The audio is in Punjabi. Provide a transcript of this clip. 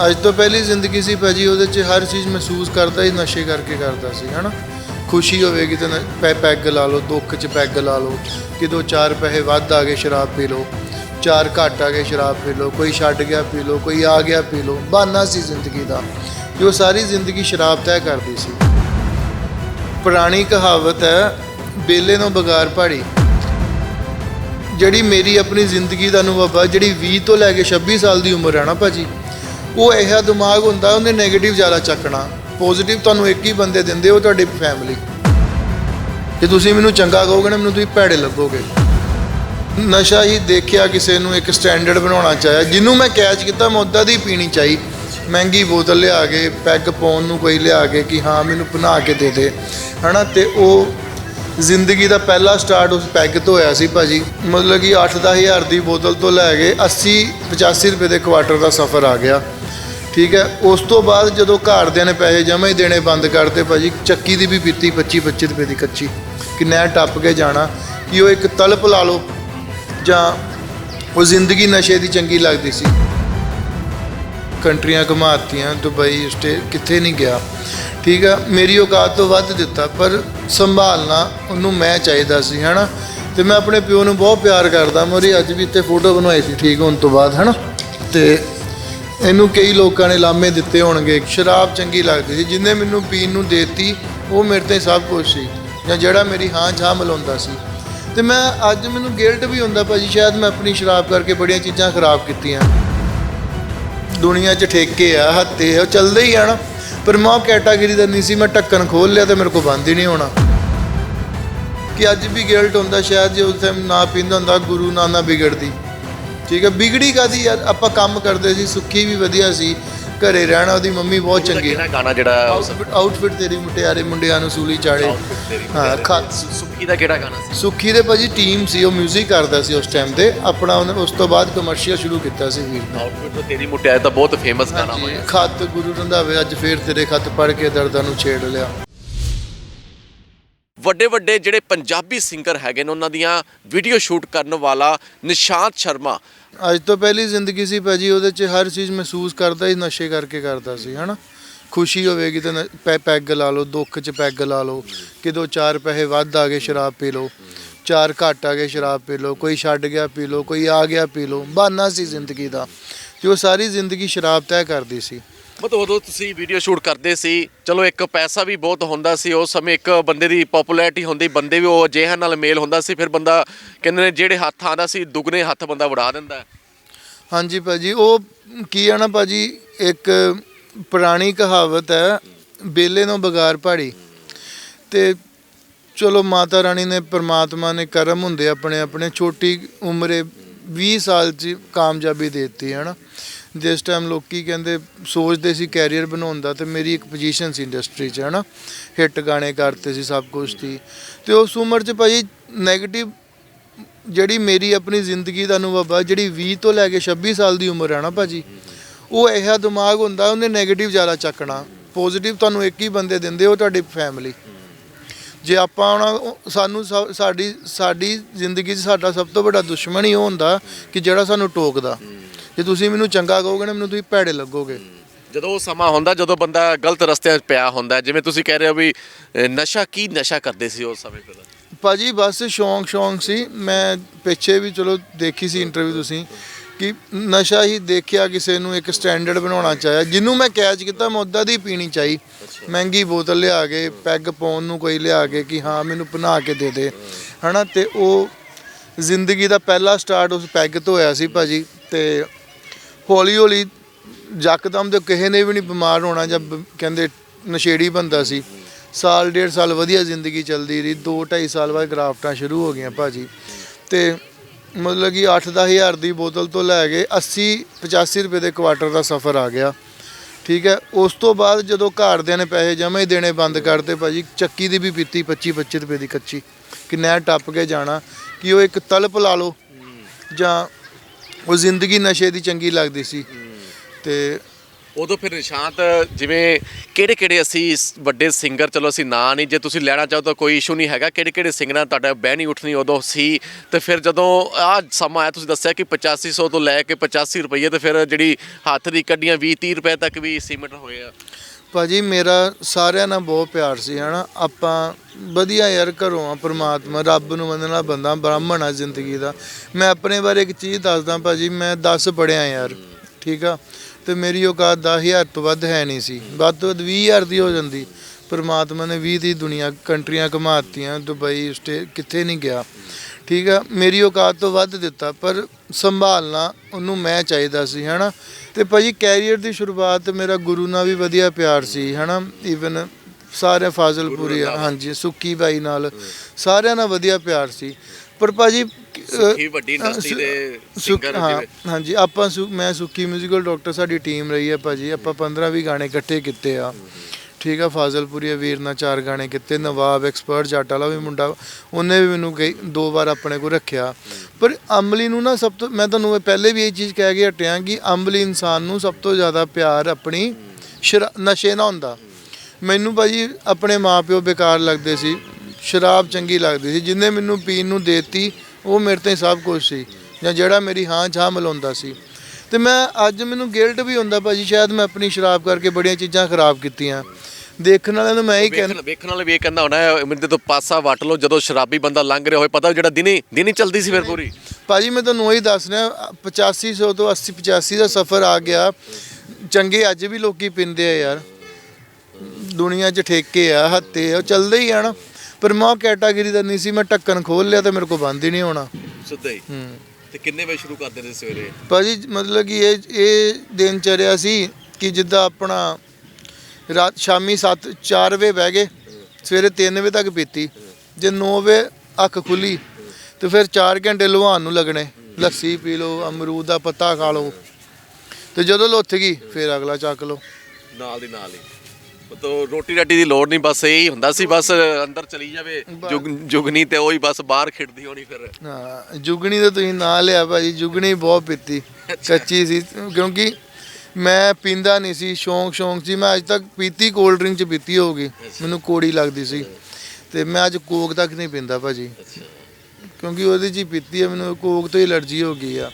ਅੱਜ ਤੋਂ ਪਹਿਲੀ ਜ਼ਿੰਦਗੀ ਸੀ ਭਾਜੀ, ਉਹਦੇ 'ਚ ਹਰ ਚੀਜ਼ ਮਹਿਸੂਸ ਕਰਦਾ ਹੀ ਨਸ਼ੇ ਕਰਕੇ ਕਰਦਾ ਸੀ, ਹਨਾ? ਖੁਸ਼ੀ ਹੋਵੇਗੀ ਤਾਂ ਪੈ, ਪੈਗ ਲਾ ਲਓ, ਦੁੱਖ 'ਚ ਪੈਗ ਲਾ ਲਓ, ਕਿਦੋਂ ਚਾਰ ਪੈਸੇ ਵੱਧ ਆ ਗਏ ਸ਼ਰਾਬ ਪੀ ਲਓ, ਚਾਰ ਘੱਟ ਆ ਗਏ ਸ਼ਰਾਬ ਪੀ ਲਓ, ਕੋਈ ਛੱਡ ਗਿਆ ਪੀ ਲਓ, ਕੋਈ ਆ ਗਿਆ ਪੀ ਲਓ, ਬਹਾਨਾ ਸੀ ਜ਼ਿੰਦਗੀ ਦਾ, ਜੋ ਸਾਰੀ ਜ਼ਿੰਦਗੀ ਸ਼ਰਾਬ ਤੈਅ ਕਰਦੀ ਸੀ। ਪੁਰਾਣੀ ਕਹਾਵਤ ਹੈ, ਬੇਲੇ ਨੂੰ ਬਗਾਰ ਪਹਾੜੀ ਜਿਹੜੀ ਮੇਰੀ ਆਪਣੀ ਜ਼ਿੰਦਗੀ ਦਾ ਅਨੁਭਵ ਆ, ਜਿਹੜੀ 20 ਤੋਂ ਲੈ ਕੇ 26 ਸਾਲ ਦੀ ਉਮਰ ਹੈ ਨਾ ਭਾਜੀ ਉਹ ਇਹੋ ਦਿਮਾਗ ਹੁੰਦਾ, ਉਹਨੇ 네ਗੇਟਿਵ ਜ਼ਿਆਦਾ ਚੱਕਣਾ। ਪੋਜ਼ਿਟਿਵ ਤੁਹਾਨੂੰ ਇੱਕ ਹੀ ਬੰਦੇ ਦਿੰਦੇ, ਉਹ ਤੁਹਾਡੀ ਫੈਮਿਲੀ ਜੇ ਤੁਸੀਂ ਮੈਨੂੰ ਚੰਗਾ ਕਹੋਗੇ ਨਾ, ਮੈਨੂੰ ਤੁਸੀਂ ਭੈੜੇ ਲੱਗੋਗੇ। ਨਸ਼ਾ ਹੀ ਦੇਖਿਆ ਕਿਸੇ ਨੂੰ ਇੱਕ ਸਟੈਂਡਰਡ ਬਣਾਉਣਾ ਚਾਹਿਆ। ਜਿਹਨੂੰ ਮੈਂ ਕੈਚ ਕੀਤਾ, ਮੈਂ ਉੱਦਾਂ ਦੀ ਪੀਣੀ ਚਾਹੀ। ਮਹਿੰਗੀ ਬੋਤਲ ਲਿਆ ਕੇ, ਪੈਗ ਪਾਉਣ ਨੂੰ ਕੋਈ ਲਿਆ ਕੇ ਕਿ ਹਾਂ, ਮੈਨੂੰ ਬਣਾ ਕੇ ਦੇ ਦੇ। ਹਨਾ, ਤੇ ਉਹ ਜ਼ਿੰਦਗੀ ਦਾ ਪਹਿਲਾ ਸਟਾਰਟ ਉਸ ਪੈਗ ਤੋਂ ਹੋਇਆ ਸੀ ਭਾਜੀ। ਮਤਲਬ ਕਿ 8-10 ਹਜ਼ਾਰ ਦੀ ਬੋਤਲ ਤੋਂ ਲੈ ਕੇ 80 85 ਰੁਪਏ ਦੇ ਕੁਆਟਰ ਦਾ ਸਫ਼ਰ ਆ ਗਿਆ। ਠੀਕ ਹੈ, ਉਸ ਤੋਂ ਬਾਅਦ ਜਦੋਂ ਘਰਦਿਆਂ ਨੇ ਪੈਸੇ ਜਮ੍ਹਾਂ ਹੀ ਦੇਣੇ ਬੰਦ ਕਰਤੇ, ਭਾਜੀ, ਚੱਕੀ ਦੀ ਵੀ ਪੀਤੀ 25 25 ਰੁਪਏ ਦੀ ਕੱਚੀ। ਕਿ ਨਹਿਰ ਟੱਪ ਕੇ ਜਾਣਾ, ਕਿ ਉਹ ਇੱਕ ਤਲਪ ਲਾ ਲਓ, ਜਾਂ ਉਹ ਜ਼ਿੰਦਗੀ ਨਸ਼ੇ ਦੀ ਚੰਗੀ ਲੱਗਦੀ ਸੀ। ਕੰਟਰੀਆਂ ਘੁਮਾਤੀਆਂ, ਦੁਬਈ ਸਟੇ ਕਿੱਥੇ ਨਹੀਂ ਗਿਆ। ਠੀਕ ਆ ਮੇਰੀ ਔਕਾਤ ਤੋਂ ਵੱਧ ਦਿੱਤਾ, ਪਰ ਸੰਭਾਲਣਾ ਉਹਨੂੰ ਮੈਂ ਚਾਹੀਦਾ ਸੀ, ਹੈਨਾ? ਤੇ ਮੈਂ ਆਪਣੇ ਪਿਓ ਨੂੰ ਬਹੁਤ ਪਿਆਰ ਕਰਦਾ, ਮੇਰੀ ਅੱਜ ਵੀ ਇੱਥੇ ਫੋਟੋ ਬਣਵਾਈ ਸੀ, ਠੀਕ ਹੋਣ ਤੋਂ ਬਾਅਦ, ਹੈਨਾ? ਤੇ ਇਹਨੂੰ ਕਈ ਲੋਕਾਂ ਨੇ ਲਾਮੇ ਦਿੱਤੇ ਹੋਣਗੇ। ਸ਼ਰਾਬ ਚੰਗੀ ਲੱਗਦੀ ਸੀ। ਜਿੰਨੇ ਮੈਨੂੰ ਪੀਣ ਨੂੰ ਦੇਤੀ, ਉਹ ਮੇਰੇ ਤੇ ਸਭ ਕੁਝ ਸੀ। ਜਾਂ ਜਿਹੜਾ ਮੇਰੀ ਹਾਂ ਛਾਂ ਮਿਲਾਉਂਦਾ ਸੀ। ਤੇ ਮੈਂ ਅੱਜ ਮੈਨੂੰ ਗਿਲਟ ਵੀ ਹੁੰਦਾ ਭਾਜੀ, ਸ਼ਾਇਦ ਮੈਂ ਆਪਣੀ ਸ਼ਰਾਬ ਕਰਕੇ ਬੜੀਆਂ ਚੀਜ਼ਾਂ ਖਰਾਬ ਕੀਤੀਆਂ। ਦੁਨੀਆ 'ਚ ਠੇਕੇ ਆ ਹੱਤੇ ਆ, ਉਹ ਚੱਲਦੇ ਹੀ ਆ ਨਾ। ਪਰ ਮੈਂ ਉਹ ਕੈਟਾਗਰੀ ਦਾ ਨਹੀਂ ਸੀ, ਮੈਂ ਢੱਕਣ ਖੋਲ ਲਿਆ ਤੇ ਮੇਰੇ ਕੋਲ ਬੰਦ ਹੀ ਨਹੀਂ ਹੋਣਾ। ਕਿ ਅੱਜ ਵੀ ਗਿਲਟ ਹੁੰਦਾ, ਸ਼ਾਇਦ ਜੇ ਉਸ ਟਾਈਮ ਨਾ ਪੀਂਦਾ ਹੁੰਦਾ, ਗੁਰੂ ਨਾ ਵਿਗੜਦੀ ਠੀਕ ਹੈ ਵਿਗੜੀ ਕਾਦੀ ਯਾਰ ਆਪਾਂ ਕੰਮ ਕਰਦੇ ਸੀ ਸੁੱਖੀ ਵੀ ਵਧੀਆ ਸੀ ਘਰੇ ਰਹਿਣਾ ਉਹਦੀ ਮੰਮੀ ਬਹੁਤ ਚੰਗੀ। ਕਿਹੜਾ ਗਾਣਾ ਜਿਹੜਾ ਆਊਟਫਿਟ ਤੇਰੀ ਮੁਟਿਆਰੇ ਮੁੰਡਿਆਂ ਨੂੰ ਸੂਲੀ ਚਾੜੇ। ਹਾਂ ਖਾ ਸੁੱਖੀ ਦਾ ਕਿਹੜਾ ਗਾਣਾ ਸੀ? ਸੁੱਖੀ ਦੇ ਭਾਜੀ ਟੀਮ ਸੀ ਉਹ 뮤직 ਕਰਦਾ ਸੀ ਉਸ ਟਾਈਮ ਤੇ। ਆਪਣਾ ਉਹਨੇ ਉਸ ਤੋਂ ਬਾਅਦ ਕਮਰਸ਼ੀਅਲ ਸ਼ੁਰੂ ਕੀਤਾ ਸੀ ਵੀਰ ਨੇ। ਆਊਟਫਿਟ ਤੋਂ ਤੇਰੀ ਮੁਟਿਆਰ ਤਾਂ ਬਹੁਤ ਫੇਮਸ ਗਾਣਾ ਹੋਇਆ। ਖੱਤ ਗੁਰੂ ਰੰਧਾਵੇ ਅੱਜ ਫੇਰ ਤੇਰੇ ਖੱਤ ਪੜ ਕੇ ਦਰਦਾਂ ਨੂੰ ਛੇੜ ਲਿਆ। ਵੱਡੇ ਵੱਡੇ ਜਿਹੜੇ ਪੰਜਾਬੀ ਸਿੰਗਰ ਹੈਗੇ ਨੇ, ਉਹਨਾਂ ਦੀਆਂ ਵੀਡੀਓ ਸ਼ੂਟ ਕਰਨ ਵਾਲਾ ਨਿਸ਼ਾਂਤ ਸ਼ਰਮਾ। ਅੱਜ ਤੋਂ ਪਹਿਲੀ ਜ਼ਿੰਦਗੀ ਸੀ ਭਾਜੀ, ਉਹਦੇ 'ਚ ਹਰ ਚੀਜ਼ ਮਹਿਸੂਸ ਕਰਦਾ ਸੀ, ਨਸ਼ੇ ਕਰਕੇ ਕਰਦਾ ਸੀ, ਹਨਾ? ਖੁਸ਼ੀ ਹੋਵੇਗੀ ਤਾਂ ਨ- ਪੈ, ਪੈਗ ਲਾ ਲਓ, ਦੁੱਖ 'ਚ ਪੈਗ ਲਾ ਲਓ, ਕਿਦੋਂ ਚਾਰ ਪੈਸੇ ਵੱਧ ਆ ਗਏ, ਸ਼ਰਾਬ ਪੀ ਲਓ, ਚਾਰ ਘੱਟ ਆ ਗਏ, ਸ਼ਰਾਬ ਪੀ ਲਓ, ਕੋਈ ਛੱਡ ਗਿਆ ਪੀ ਲਓ, ਕੋਈ ਆ ਗਿਆ ਪੀ ਲਓ, ਬਹਾਨਾ ਸੀ ਜ਼ਿੰਦਗੀ ਦਾ। ਜੋ ਸਾਰੀ ਜ਼ਿੰਦਗੀ ਸ਼ਰਾਬ ਤੈਅ ਕਰਦੀ ਸੀ। ਮਤਲਬ ਉਦੋਂ ਤੁਸੀਂ ਵੀਡੀਓ ਸ਼ੂਟ ਕਰਦੇ ਸੀ, ਚਲੋ ਇੱਕ ਪੈਸਾ ਵੀ ਬਹੁਤ ਹੁੰਦਾ ਸੀ, ਉਸ ਸਮੇਂ ਇੱਕ ਬੰਦੇ ਦੀ ਪਪੂਲੈਰਿਟੀ ਹੁੰਦੀ, ਬੰਦੇ ਵੀ ਉਹ ਅਜਿਹਾ ਨਾਲ ਮੇਲ ਹੁੰਦਾ ਸੀ, ਫਿਰ ਬੰਦਾ ਕਹਿੰਦੇ ਨੇ ਜਿਹੜੇ ਹੱਥ ਆਂਦਾ ਸੀ, ਦੁੱਗਣੇ ਹੱਥ ਬੰਦਾ ਵੜਾ ਦਿੰਦਾ ਹੈ। ਹਾਂਜੀ ਭਾਜੀ, ਉਹ ਕੀ ਆ ਨਾ ਭਾਜੀ, ਇੱਕ ਪੁਰਾਣੀ ਕਹਾਵਤ ਹੈ ਬੇਲੇ ਨੂੰ ਬਗਾਰ ਪਹਾੜੀ ਤੇ ਚਲੋ ਮਾਤਾ ਰਾਣੀ ਨੇ ਪ੍ਰਮਾਤਮਾ ਨੇ ਕਰਮ ਹੁੰਦੇ ਆਪਣੇ ਆਪਣੇ, ਛੋਟੀ ਉਮਰੇ 20 ਸਾਲ 'ਚ ਕਾਮਯਾਬੀ ਦੇ ਦਿੱਤੀ ਹੈ ਨਾ ਜਿਸ ਟਾਈਮ ਲੋਕੀ ਕਹਿੰਦੇ ਸੋਚਦੇ ਸੀ ਕੈਰੀਅਰ ਬਣਾਉਣ ਦਾ, ਤੇ ਮੇਰੀ ਇੱਕ ਪੋਜੀਸ਼ਨ ਸੀ ਇੰਡਸਟਰੀ 'ਚ ਹੈ ਨਾ ਹਿੱਟ ਗਾਣੇ ਕਰਤੇ ਸੀ, ਸਭ ਕੁਝ ਸੀ। ਤੇ ਉਸ ਉਮਰ 'ਚ ਭਾਜੀ 네ਗੇਟਿਵ ਜਿਹੜੀ ਮੇਰੀ ਆਪਣੀ ਜ਼ਿੰਦਗੀ ਦਾ ਅਨੁਭਵ ਆ, ਜਿਹੜੀ 20 ਤੋਂ ਲੈ ਕੇ 26 ਸਾਲ ਦੀ ਉਮਰ ਹੈ ਨਾ ਭਾਜੀ, ਉਹ ਇਹੋ ਦਿਮਾਗ ਹੁੰਦਾ, ਉਹਨੇ 네ਗੇਟਿਵ ਜ਼ਿਆਦਾ ਚੱਕਣਾ। ਪੋਜ਼ਿਟਿਵ ਤੁਹਾਨੂੰ ਇੱਕ ਹੀ ਬੰਦੇ ਦਿੰਦੇ, ਉਹ ਤੁਹਾਡੀ ਫੈਮਿਲੀ ਜੇ ਆਪਾਂ ਹੁਣ ਸਾਨੂੰ ਸਾ- ਸਾਡੀ ਸਾਡੀ ਜ਼ਿੰਦਗੀ 'ਚ ਸਾਡਾ ਸਭ ਤੋਂ ਵੱਡਾ ਦੁਸ਼ਮਣ ਹੀ ਉਹ ਹੁੰਦਾ, ਕਿ ਜਿਹੜਾ ਸਾਨੂੰ ਟੋਕਦਾ। ਜੇ ਤੁਸੀਂ ਮੈਨੂੰ ਚੰਗਾ ਕਹੋਗੇ ਨਾ ਮੈਨੂੰ ਤੁਸੀਂ ਭੈੜੇ ਲੱਗੋਗੇ। ਜਦੋਂ ਉਹ ਸਮਾਂ ਹੁੰਦਾ ਜਦੋਂ ਬੰਦਾ ਗਲਤ ਰਸਤਿਆਂ 'ਚ ਪਿਆ ਹੁੰਦਾ ਜਿਵੇਂ ਤੁਸੀਂ ਕਹਿ ਰਹੇ ਹੋ ਵੀ ਨਸ਼ਾ ਕੀ ਨਸ਼ਾ ਕਰਦੇ ਸੀ ਉਸ ਸਮੇਂ ਫਿਰ ਭਾਜੀ ਬਸ ਸ਼ੌਂਕ ਸ਼ੌਂਕ ਸੀ। ਮੈਂ ਪਿੱਛੇ ਵੀ ਚਲੋ ਦੇਖੀ ਸੀ ਇੰਟਰਵਿਊ ਤੁਸੀਂ ਕਿ ਨਸ਼ਾ ਹੀ ਦੇਖਿਆ ਕਿਸੇ ਨੂੰ ਇੱਕ ਸਟੈਂਡਰਡ ਬਣਾਉਣਾ ਚਾਹਿਆ। ਜਿਹਨੂੰ ਮੈਂ ਕੈਚ ਕੀਤਾ ਮੈਂ ਉੱਦਾਂ ਦੀ ਪੀਣੀ ਚਾਹੀ। ਮਹਿੰਗੀ ਬੋਤਲ ਲਿਆ ਕੇ ਪੈਗ ਪਾਉਣ ਨੂੰ ਕੋਈ ਲਿਆ ਕੇ ਕਿ ਹਾਂ ਮੈਨੂੰ ਬਣਾ ਕੇ ਦੇ ਦੇ। ਹਨਾ ਤੇ ਉਹ ਜ਼ਿੰਦਗੀ ਦਾ ਪਹਿਲਾ ਸਟਾਰਟ ਉਸ ਪੈਗ ਤੋਂ ਹੋਇਆ ਸੀ ਭਾਜੀ ਤੇ ਹੌਲੀ ਹੌਲੀ ਯਕਦਮ ਤੇ ਕਿਸੇ ਨੇ ਵੀ ਨਹੀਂ ਬਿਮਾਰ ਹੋਣਾ ਜਾਂ ਬ- ਕਹਿੰਦੇ ਨਸ਼ੇੜੀ ਬੰਦਾ ਸੀ। ਸਾਲ, ਡੇਢ ਸਾਲ ਵਧੀਆ ਜ਼ਿੰਦਗੀ ਚੱਲਦੀ ਰਹੀ। 2 2.5 ਸਾਲ ਬਾਅਦ ਗ੍ਰਾਫਟਾਂ ਸ਼ੁਰੂ ਹੋ ਗਈਆਂ ਭਾਜੀ। ਤੇ ਮਤਲਬ ਕਿ 8-10 ਹਜ਼ਾਰ ਦੀ ਬੋਤਲ ਤੋਂ ਲੈ ਕੇ 80 85 ਰੁਪਏ ਦੇ ਕੁਆਟਰ ਦਾ ਸਫ਼ਰ ਆ ਗਿਆ। ਠੀਕ ਹੈ, ਉਸ ਤੋਂ ਬਾਅਦ ਜਦੋਂ ਘਰਦਿਆਂ ਨੇ ਪੈਸੇ ਜਮ੍ਹਾਂ ਹੀ ਦੇਣੇ ਬੰਦ ਕਰਤੇ ਭਾਜੀ, ਚੱਕੀ ਦੀ ਵੀ ਪੀਤੀ 25 25 ਰੁਪਏ ਦੀ ਕੱਚੀ। ਕਿ ਨਹਿਰ ਟੱਪ ਕੇ ਜਾਣਾ। ਕਿ ਉਹ ਇੱਕ ਤਲਪ ਲਾ ਲਓ। ਜਾਂ ਉਹ ਜ਼ਿੰਦਗੀ ਨਸ਼ੇ ਦੀ ਚੰਗੀ ਲੱਗਦੀ ਸੀ। ਤੇ ਉਦੋਂ ਫਿਰ ਨਿਸ਼ਾਂਤ, ਜਿਵੇਂ ਕਿਹੜੇ ਕਿਹੜੇ ਅਸੀਂ ਸ- ਵੱਡੇ ਸਿੰਗਰ ਚਲੋ ਅਸੀਂ ਨਾਂ ਨਹੀਂ, ਜੇ ਤੁਸੀਂ ਲੈਣਾ ਚਾਹੋ ਤਾਂ ਕੋਈ ਇਸ਼ੂ ਨਹੀਂ ਹੈਗਾ। ਕਿਹੜੇ ਕਿਹੜੇ ਸਿੰਗਰਾਂ ਤੁਹਾਡਾ ਬਹਿ ਨਹੀਂ ਉੱਠਣੀ, ਉਦੋਂ ਸੀ। ਤੇ ਫਿਰ ਜਦੋਂ ਆ ਸਮਾਂ ਆਇਆ, ਤੁਸੀਂ ਦੱਸਿਆ ਕਿ 8500 ਤੋਂ ਲੈ ਕੇ 85 ਰੁਪਏ ਤੇ ਫਿਰ ਜਿਹੜੀ ਹੱਥ ਦੀ ਕੱਢੀਆਂ 20 30 ਰੁਪਏ ਤੱਕ ਵੀ ਸੀਮਿੰਟ ਹੋਏ ਆ। ਭਾਜੀ, ਮੇਰਾ ਸਾਰਿਆਂ ਨਾਲ ਬਹੁਤ ਪਿਆਰ ਸੀ, ਹਨਾ? ਆਪਾਂ ਵਧੀਆ ਯਾਰ ਘਰੋਂ ਆ ਪ੍ਰਮਾਤਮਾ, ਰੱਬ ਨੂੰ ਮੰਨਣ ਵਾਲਾ ਬੰਦਾ ਬ੍ਰਾਹਮਣ ਆ ਜ਼ਿੰਦਗੀ ਦਾ। ਮੈਂ ਆਪਣੇ ਬਾਰੇ ਇੱਕ ਚੀਜ਼ ਦੱਸਦਾ ਭਾਜੀ, ਮੈਂ 10 ਪੜਿਆ ਯਾਰ, ਠੀਕ ਆ? ਤੇ ਮੇਰੀ ਔਕਾਤ 10000 ਤੋਂ ਵੱਧ ਹੈ ਨਹੀਂ ਸੀ। ਵੱਧ ਤੋਂ ਵੱਧ 20000 ਦੀ ਹੋ ਜਾਂਦੀ। ਪ੍ਰਮਾਤਮਾ ਨੇ 20 ਦੀ ਦੁਨੀਆ, ਕੰਟਰੀਆਂ ਘੁਮਾਤੀਆਂ ਦੁਬਈ ਸਟੇ ਕਿੱਥੇ ਨਹੀਂ ਗਿਆ। ਠੀਕ ਆ ਮੇਰੀ ਔਕਾਤ ਤੋਂ ਵੱਧ ਦਿੱਤਾ ਪਰ ਸੰਭਾਲਣਾ ਉਹਨੂੰ ਮੈਂ ਚਾਹੀਦਾ ਸੀ ਹਨਾ ਤੇ ਭਾਜੀ ਕੈਰੀਅਰ ਦੀ ਸ਼ੁਰੂਆਤ ਮੇਰਾ ਗੁਰੂ ਨਾਲ ਵੀ ਵਧੀਆ ਪਿਆਰ ਸੀ ਹਨਾ ਈਵਨ ਸਾਰੇ ਫਾਜ਼ਲਪੁਰੀ ਆ, ਹਾਂਜੀ ਸੁੱਕੀ ਬਾਈ ਨਾਲ ਸਾਰਿਆਂ ਨਾਲ ਵਧੀਆ ਪਿਆਰ ਸੀ ਪਰ ਭਾਜੀ ਅਹ, ਸੁੱਖੀ ਵੱਡੀ ਇੰਡਸਟਰੀ ਸੁ- ਦੇ ਸੁੱਖ- ਸਿੰਗਰ ਹਾਂ ਜਿਵੇਂ ਹਾਂਜੀ ਆਪਾਂ ਸੁ- ਮੈਂ ਸੁੱਕੀ 뮤지컬 ਡਾਕਟਰ ਸਾਡੀ ਟੀਮ ਰਹੀ ਹੈ ਭਾਜੀ ਆਪਾਂ 15 20 ਗਾਣੇ ਇਕੱਠੇ ਕੀਤੇ ਆ ਠੀਕ ਆ, ਫਾਜ਼ਲਪੁਰੀ ਵੀਰ ਨਾਲ ਚਾਰ ਗਾਣੇ ਕੀਤੇ, ਨਵਾਬ ਐਕਸਪਰਟ ਜੱਟ ਵਾਲਾ ਵੀ ਮੁੰਡਾ, ਉਹਨੇ ਵੀ ਮੈਨੂੰ ਕਈ, ਦੋ ਵਾਰ ਆਪਣੇ ਕੋਲ ਰੱਖਿਆ। ਪਰ ਅਮਲੀ ਨੂੰ ਨਾ ਸਭ ਤੋਂ, ਮੈਂ ਤੁਹਾਨੂੰ ਪਹਿਲੇ ਵੀ ਇਹ ਚੀਜ਼ ਕਹਿ ਕੇ ਹਟਿਆ ਕਿ ਅਮਲੀ ਇਨਸਾਨ ਨੂੰ ਸਭ ਤੋਂ ਜ਼ਿਆਦਾ ਪਿਆਰ ਆਪਣੀ ਸ਼ਰਾ- ਨਸ਼ੇ ਨਾਲ ਹੁੰਦਾ। ਮੈਨੂੰ ਭਾਜੀ ਆਪਣੇ ਮਾਪਿਓ ਬੇਕਾਰ ਲੱਗਦੇ ਸੀ, ਸ਼ਰਾਬ ਚੰਗੀ ਲੱਗਦੀ ਸੀ, ਜਿੰਨੇ ਮੈਨੂੰ ਪੀਣ ਨੂੰ ਦੇਤੀ, ਉਹ ਮੇਰੇ ਤੇ ਸਭ ਕੁਝ ਸੀ। ਜਾਂ ਜਿਹੜਾ ਮੇਰੀ ਹਾਂ ਝਾਂ ਮਿਲਾਉਂਦਾ ਸੀ। ਤੇ ਮੈਂ ਅੱਜ ਮੈਨੂੰ ਗਿਲਟ ਵੀ ਹੁੰਦਾ ਭਾਜੀ ਸ਼ਾਇਦ ਮੈਂ ਆਪਣੀ ਸ਼ਰਾਬ ਕਰਕੇ ਬੜੀਆਂ ਚੀਜ਼ਾਂ ਖਰਾਬ ਕੀਤੀਆਂ। ਦੇਖਣ ਵਾਲਿਆਂ ਨੂੰ ਮੈਂ ਹੀ ਕਹਿਣਾ ਵੇਖਣ ਵੇਖਣ ਵਾਲੇ ਵੀ ਇਹ ਕਹਿੰਦਾ ਹੋਣਾ ਹੈ, ਮੇਰੇ ਤੋਂ ਪਾਸਾ ਵੱਟ ਲਓ ਜਦੋਂ ਸ਼ਰਾਬੀ ਬੰਦਾ ਲੰਘ ਰਿਹਾ ਹੋਏ ਪਤਾ ਜਿਹੜਾ ਦਿਨੇ ਦਿਨੇ ਚੱਲਦੀ ਸੀ ਫਿਰ ਪੂਰੀ। ਭਾਜੀ ਮੈਂ ਤੁਹਾਨੂੰ ਉਹੀ ਦੱਸ ਰਿਹਾ 8500 ਤੋਂ 80 85 ਦਾ ਸਫ਼ਰ ਆ ਗਿਆ। ਚੰਗੇ ਅੱਜ ਵੀ ਲੋਕੀ ਪਿੰਦੇ ਆ ਯਾਰ। ਦੁਨੀਆ 'ਚ ਠੇਕੇ ਆ ਹੱਤੇ ਆ ਉਹ ਚੱਲਦੇ ਹੀ ਆ ਨਾ। ਪਰ ਮੈਂ ਉਹ ਕੈਟਾਗਰੀ ਦਾ ਨਹੀਂ ਸੀ ਮੈਂ ਢੱਕਣ ਖੋਲ ਲਿਆ ਤੇ ਮੇਰੇ ਕੋਲ ਬੰਦ ਹੀ ਨਹੀਂ ਹੋਣਾ। ਸਿੱਧਾ ਹੀ। ਹੂੰ। ਤੇ ਕਿੰਨੇ ਵਜੇ ਸ਼ੁਰੂ ਕਰਦੇ ਨੇ ਸਵੇਰੇ? ਭਾਜੀ ਮਤਲਬ ਕਿ ਇਹ ਇਹ ਦਿਨ ਚਰਿਆ ਸੀ ਕਿ ਜਿੱਦਾਂ ਆਪਣਾ ਰਾਤ ਸ਼ਾਮੀ 7 4 ਵਜੇ ਬਹਿ ਗਏ ਸਵੇਰੇ 3 ਵਜੇ ਤੱਕ ਪੀਤੀ ਜੇ 9 ਵਜੇ ਅੱਖ ਖੁੱਲੀ ਤੇ ਫਿਰ 4 ਘੰਟੇ ਲੁਹਾਨ ਨੂੰ ਲੱਗਣੇ ਲੱਸੀ ਪੀ ਲਓ ਅਮਰੂਦ ਦਾ ਪੱਤਾ ਖਾ ਲਓ ਤੇ ਜਦੋਂ ਲੁੱਥ ਗਈ ਫਿਰ ਅਗਲਾ ਚੱਕ ਲਓ। ਨਾਲ ਦੀ ਨਾਲ ਹੀ। ਤੋ ਰੋਟੀ ਰਾਟੀ ਦੀ ਲੋੜ ਨਹੀਂ ਬਸ ਇਹੀ ਹੁੰਦਾ ਸੀ ਬਸ ਅੰਦਰ ਚਲੀ ਜਾਵੇ ਜੁਗ ਜੁਗਨੀ ਤੇ ਉਹੀ ਬਸ ਬਾਹਰ ਖਿੜਦੀ ਹੋਣੀ ਫਿਰ। ਹਾਂ ਜੁਗਣੀ ਤੇ ਤੁਸੀਂ ਨਾਂ ਲਿਆ ਭਾਜੀ ਜੁਗਣੀ ਬਹੁਤ ਪੀਤੀ ਕੱਚੀ ਸੀ ਕਿਉਂਕਿ ਮੈਂ ਪੀਂਦਾ ਨਹੀਂ ਸੀ ਸ਼ੌਂਕ ਸ਼ੌਂਕ ਸੀ ਮੈਂ ਅੱਜ ਤੱਕ ਪੀਤੀ ਕੋਲਡ ਡਰਿੰਕ ਚ ਪੀਤੀ ਹੋਗੀ ਮੈਨੂੰ ਕੋੜੀ ਲੱਗਦੀ ਸੀ ਤੇ ਮੈਂ ਅੱਜ ਕੋਕ ਤੱਕ ਨਹੀਂ ਪੀਂਦਾ ਭਾਜੀ। ਕਿਉਂਕਿ ਉਹਦੇ ਚ ਹੀ ਪੀਤੀ ਹੈ ਮੈਨੂੰ ਕੋਕ ਤੋਂ ਹੀ ਅਲਰਜੀ ਹੋ ਗਈ ਆ।